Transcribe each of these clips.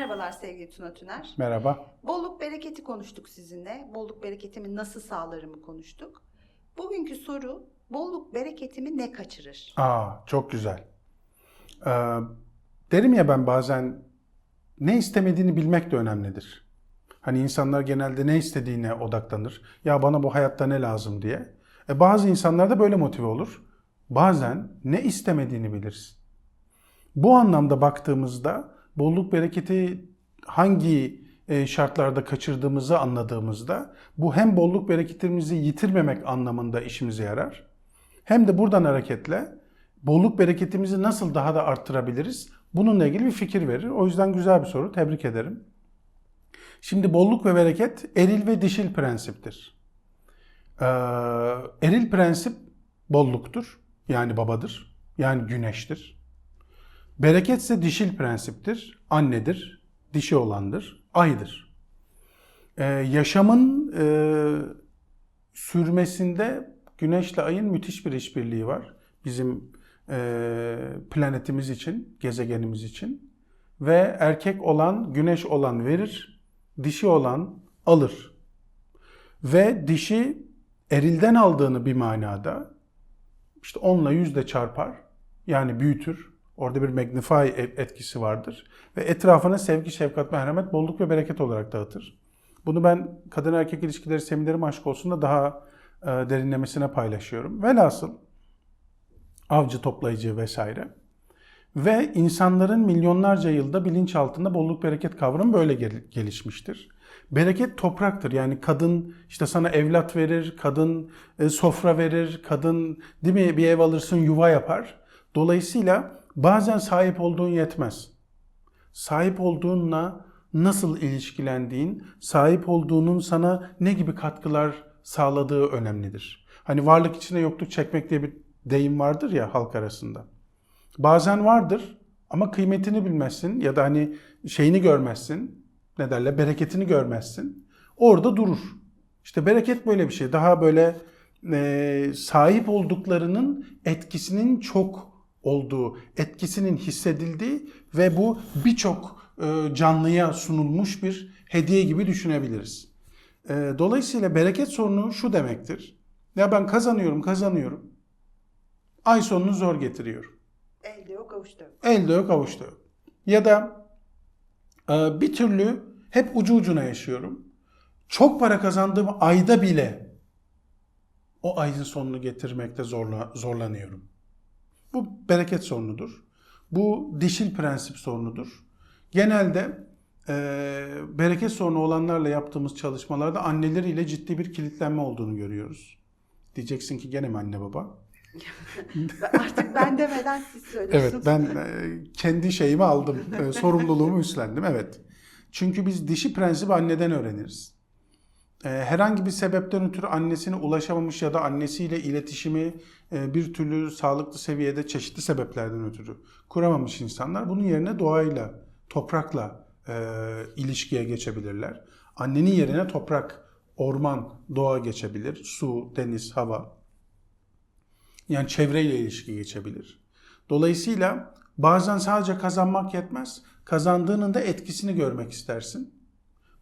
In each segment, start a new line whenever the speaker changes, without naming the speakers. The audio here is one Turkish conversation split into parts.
Merhabalar sevgili Tuna Tüner.
Merhaba.
Bolluk bereketi konuştuk sizinle. Bolluk bereketimi nasıl sağlarımı konuştuk. Bugünkü soru bolluk bereketimi ne kaçırır?
Aa, çok güzel. Ee, derim ya ben bazen ne istemediğini bilmek de önemlidir. Hani insanlar genelde ne istediğine odaklanır. Ya bana bu hayatta ne lazım diye. E bazı insanlar da böyle motive olur. Bazen ne istemediğini bilirsin. Bu anlamda baktığımızda bolluk bereketi hangi e, şartlarda kaçırdığımızı anladığımızda bu hem bolluk bereketimizi yitirmemek anlamında işimize yarar. Hem de buradan hareketle bolluk bereketimizi nasıl daha da arttırabiliriz? Bununla ilgili bir fikir verir. O yüzden güzel bir soru. Tebrik ederim. Şimdi bolluk ve bereket eril ve dişil prensiptir. Ee, eril prensip bolluktur. Yani babadır. Yani güneştir. Bereket ise dişil prensiptir. Annedir. Dişi olandır. Aydır. Ee, yaşamın e, sürmesinde güneşle ayın müthiş bir işbirliği var. Bizim e, planetimiz için, gezegenimiz için. Ve erkek olan, güneş olan verir, dişi olan alır. Ve dişi erilden aldığını bir manada işte 10 ile 100 de çarpar. Yani büyütür. Orada bir magnify etkisi vardır. Ve etrafına sevgi, şefkat, merhamet, bolluk ve bereket olarak dağıtır. Bunu ben kadın erkek ilişkileri seminerim aşk olsun da daha e, derinlemesine paylaşıyorum. Velhasıl avcı toplayıcı vesaire. Ve insanların milyonlarca yılda bilinç altında bolluk bereket kavramı böyle gel- gelişmiştir. Bereket topraktır. Yani kadın işte sana evlat verir, kadın e, sofra verir, kadın değil mi bir ev alırsın yuva yapar. Dolayısıyla bazen sahip olduğun yetmez. Sahip olduğunla nasıl ilişkilendiğin, sahip olduğunun sana ne gibi katkılar sağladığı önemlidir. Hani varlık içinde yokluk çekmek diye bir deyim vardır ya halk arasında. Bazen vardır ama kıymetini bilmezsin ya da hani şeyini görmezsin. Ne derler? Bereketini görmezsin. Orada durur. İşte bereket böyle bir şey. Daha böyle e, sahip olduklarının etkisinin çok olduğu, etkisinin hissedildiği ve bu birçok e, canlıya sunulmuş bir hediye gibi düşünebiliriz. E, dolayısıyla bereket sorunu şu demektir. Ya ben kazanıyorum, kazanıyorum. Ay sonunu zor getiriyorum.
Elde yok avuçta yok.
Elde yok avuçta yok. Ya da e, bir türlü hep ucu ucuna yaşıyorum. Çok para kazandığım ayda bile o ayın sonunu getirmekte zorla, zorlanıyorum. Bu bereket sorunudur. Bu dişil prensip sorunudur. Genelde e, bereket sorunu olanlarla yaptığımız çalışmalarda anneleriyle ciddi bir kilitlenme olduğunu görüyoruz. Diyeceksin ki gene mi anne baba?
Artık ben demeden siz söylüyorsunuz.
Evet ben e, kendi şeyimi aldım. E, sorumluluğumu üstlendim. Evet. Çünkü biz dişi prensibi anneden öğreniriz. E, herhangi bir sebepten ötürü annesine ulaşamamış ya da annesiyle iletişimi e, bir türlü sağlıklı seviyede çeşitli sebeplerden ötürü kuramamış insanlar bunun yerine doğayla, toprakla e, ilişkiye geçebilirler. Annenin yerine toprak, orman, doğa geçebilir. Su, deniz, hava. Yani çevreyle ilişki geçebilir. Dolayısıyla bazen sadece kazanmak yetmez. Kazandığının da etkisini görmek istersin.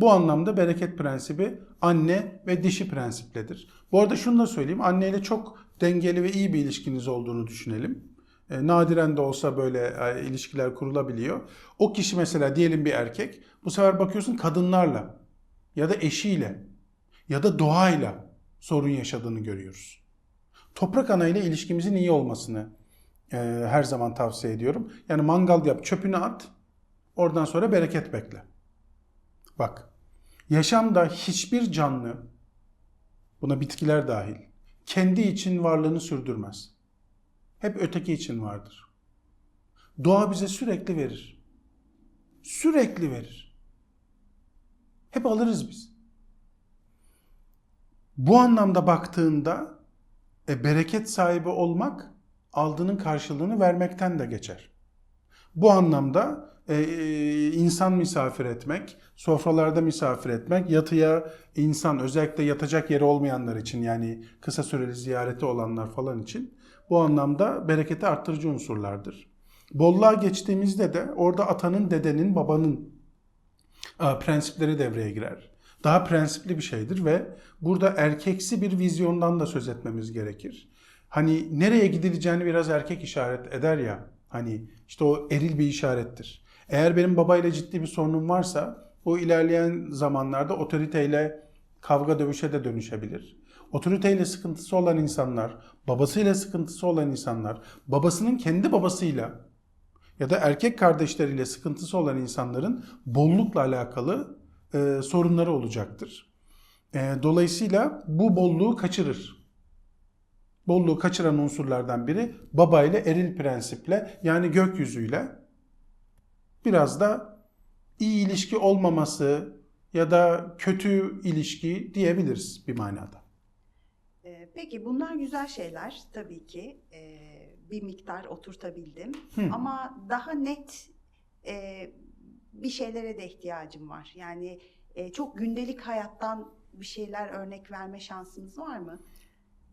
Bu anlamda bereket prensibi anne ve dişi prensipledir. Bu arada şunu da söyleyeyim. Anneyle çok dengeli ve iyi bir ilişkiniz olduğunu düşünelim. E, nadiren de olsa böyle e, ilişkiler kurulabiliyor. O kişi mesela diyelim bir erkek. Bu sefer bakıyorsun kadınlarla ya da eşiyle ya da doğayla sorun yaşadığını görüyoruz. Toprak ana ile ilişkimizin iyi olmasını e, her zaman tavsiye ediyorum. Yani mangal yap, çöpünü at. Oradan sonra bereket bekle. Bak, yaşamda hiçbir canlı, buna bitkiler dahil, kendi için varlığını sürdürmez. Hep öteki için vardır. Doğa bize sürekli verir. Sürekli verir. Hep alırız biz. Bu anlamda baktığında e, bereket sahibi olmak aldığının karşılığını vermekten de geçer. Bu anlamda insan misafir etmek, sofralarda misafir etmek, yatıya insan özellikle yatacak yeri olmayanlar için yani kısa süreli ziyareti olanlar falan için bu anlamda bereketi arttırıcı unsurlardır. Bolluğa geçtiğimizde de orada atanın, dedenin, babanın e, prensipleri devreye girer. Daha prensipli bir şeydir ve burada erkeksi bir vizyondan da söz etmemiz gerekir. Hani nereye gidileceğini biraz erkek işaret eder ya. Hani işte o eril bir işarettir. Eğer benim babayla ciddi bir sorunum varsa bu ilerleyen zamanlarda otoriteyle kavga dövüşe de dönüşebilir. Otoriteyle sıkıntısı olan insanlar, babasıyla sıkıntısı olan insanlar, babasının kendi babasıyla ya da erkek kardeşleriyle sıkıntısı olan insanların bollukla alakalı e, sorunları olacaktır. E, dolayısıyla bu bolluğu kaçırır. Bolluğu kaçıran unsurlardan biri baba ile eril prensiple yani gökyüzüyle biraz da iyi ilişki olmaması ya da kötü ilişki diyebiliriz bir manada.
Ee, Peki bunlar güzel şeyler tabii ki Ee, bir miktar oturtabildim
Hı.
ama daha net e, bir şeylere de ihtiyacım var. Yani e, çok gündelik hayattan bir şeyler örnek verme şansımız var mı?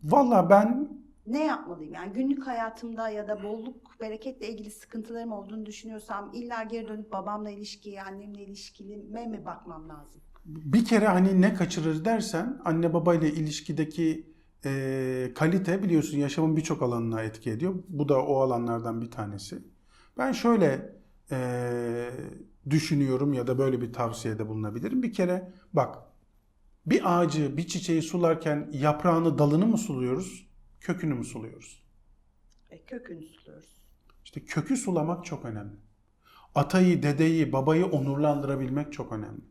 Valla ben
Ne yapmalıyım? Yani günlük hayatımda ya da bolluk, bereketle ilgili sıkıntılarım olduğunu düşünüyorsam illa geri dönüp babamla ilişkiye, annemle ilişkime mi bakmam lazım?
bir kere hani ne kaçırır dersen anne babayla ilişkideki e, kalite biliyorsun yaşamın birçok alanına etki ediyor. Bu da o alanlardan bir tanesi. Ben şöyle e, düşünüyorum ya da böyle bir tavsiyede bulunabilirim. Bir kere bak bir ağacı, bir çiçeği sularken yaprağını, dalını mı suluyoruz, kökünü mü suluyoruz?
E, kökünü suluyoruz.
İşte kökü sulamak çok önemli. Atayı, dedeyi, babayı onurlandırabilmek çok önemli.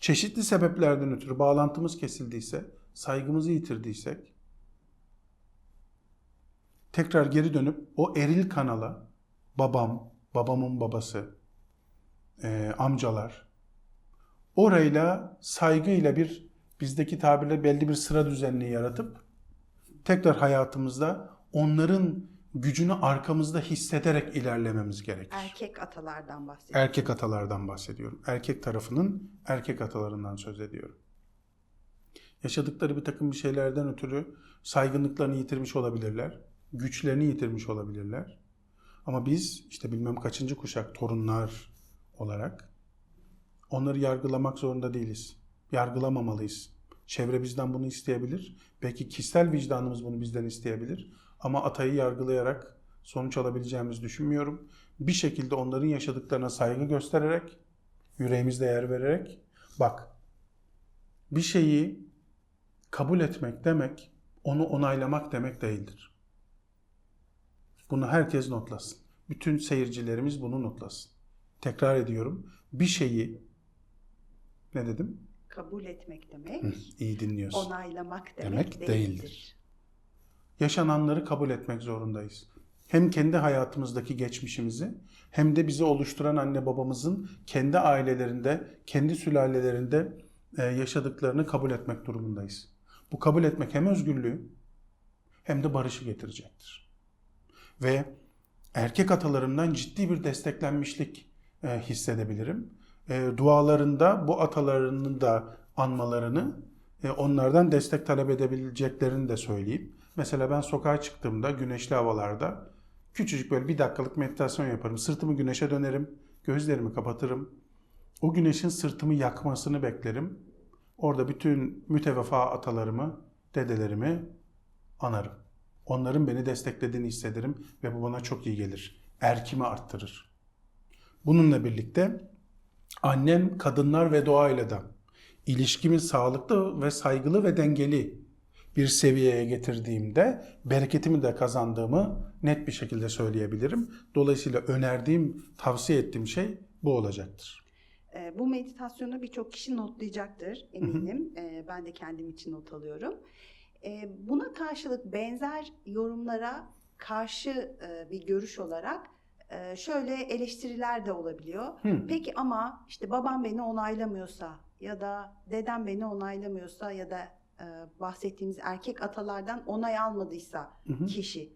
Çeşitli sebeplerden ötürü bağlantımız kesildiyse, saygımızı yitirdiysek, tekrar geri dönüp o eril kanala, babam, babamın babası, eee, amcalar, orayla saygıyla bir bizdeki tabirle belli bir sıra düzenini yaratıp tekrar hayatımızda onların gücünü arkamızda hissederek ilerlememiz gerekir.
Erkek atalardan bahsediyorum.
Erkek atalardan bahsediyorum. Erkek tarafının erkek atalarından söz ediyorum. Yaşadıkları bir takım bir şeylerden ötürü saygınlıklarını yitirmiş olabilirler. Güçlerini yitirmiş olabilirler. Ama biz işte bilmem kaçıncı kuşak torunlar olarak onları yargılamak zorunda değiliz. Yargılamamalıyız. Çevre bizden bunu isteyebilir. Belki kişisel vicdanımız bunu bizden isteyebilir. Ama atayı yargılayarak sonuç alabileceğimizi düşünmüyorum. Bir şekilde onların yaşadıklarına saygı göstererek, yüreğimizde yer vererek, bak bir şeyi kabul etmek demek, onu onaylamak demek değildir. Bunu herkes notlasın. Bütün seyircilerimiz bunu notlasın. Tekrar ediyorum. Bir şeyi ne dedim?
Kabul etmek demek,
Hı, iyi dinliyorsun.
onaylamak
Demek
demek,
değildir.
değildir.
yaşananları kabul etmek zorundayız. Hem kendi hayatımızdaki geçmişimizi hem de bizi oluşturan anne babamızın kendi ailelerinde, kendi sülalelerinde e, yaşadıklarını kabul etmek durumundayız. Bu kabul etmek hem özgürlüğü hem de barışı getirecektir. Ve erkek atalarımdan ciddi bir desteklenmişlik e, hissedebilirim. E, dualarında bu atalarının da anmalarını e, onlardan destek talep edebileceklerini de söyleyeyim. Mesela ben sokağa çıktığımda güneşli havalarda küçücük böyle bir dakikalık meditasyon yaparım. Sırtımı güneşe dönerim, gözlerimi kapatırım. O güneşin sırtımı yakmasını beklerim. Orada bütün mütevefa atalarımı, dedelerimi anarım. Onların beni desteklediğini hissederim ve bu bana çok iyi gelir. Erkimi arttırır. Bununla birlikte annem, kadınlar ve doğayla da ilişkimi sağlıklı ve saygılı ve dengeli bir seviyeye getirdiğimde bereketimi de kazandığımı net bir şekilde söyleyebilirim. Dolayısıyla önerdiğim, tavsiye ettiğim şey bu olacaktır.
Ee, bu meditasyonu birçok kişi notlayacaktır eminim. Ee, ben de kendim için not alıyorum. Ee, buna karşılık benzer yorumlara karşı e, bir görüş olarak e, şöyle eleştiriler de olabiliyor.
Hı.
Peki ama işte babam beni onaylamıyorsa ya da dedem beni onaylamıyorsa ya da e, bahsettiğimiz erkek atalardan onay almadıysa
Hı hı.
kişi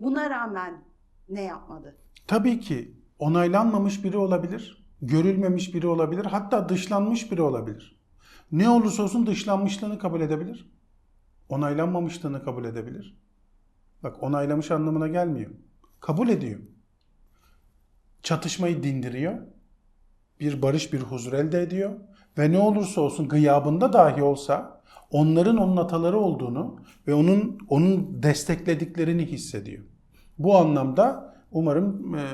buna rağmen ne yapmadı?
Tabii ki onaylanmamış biri olabilir, görülmemiş biri olabilir, hatta dışlanmış biri olabilir. Ne olursa olsun dışlanmışlığını kabul edebilir. Onaylanmamışlığını kabul edebilir. Bak onaylamış anlamına gelmiyor. Kabul ediyor. Çatışmayı dindiriyor. bir barış, bir huzur elde ediyor. Ve ne olursa olsun gıyabında dahi olsa onların onun ataları olduğunu ve onun onun desteklediklerini hissediyor. Bu anlamda umarım e,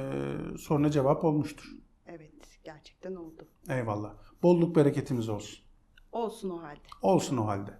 soruna cevap olmuştur.
Evet, gerçekten oldu.
Eyvallah. Bolluk bereketimiz olsun.
Olsun o halde.
Olsun o halde.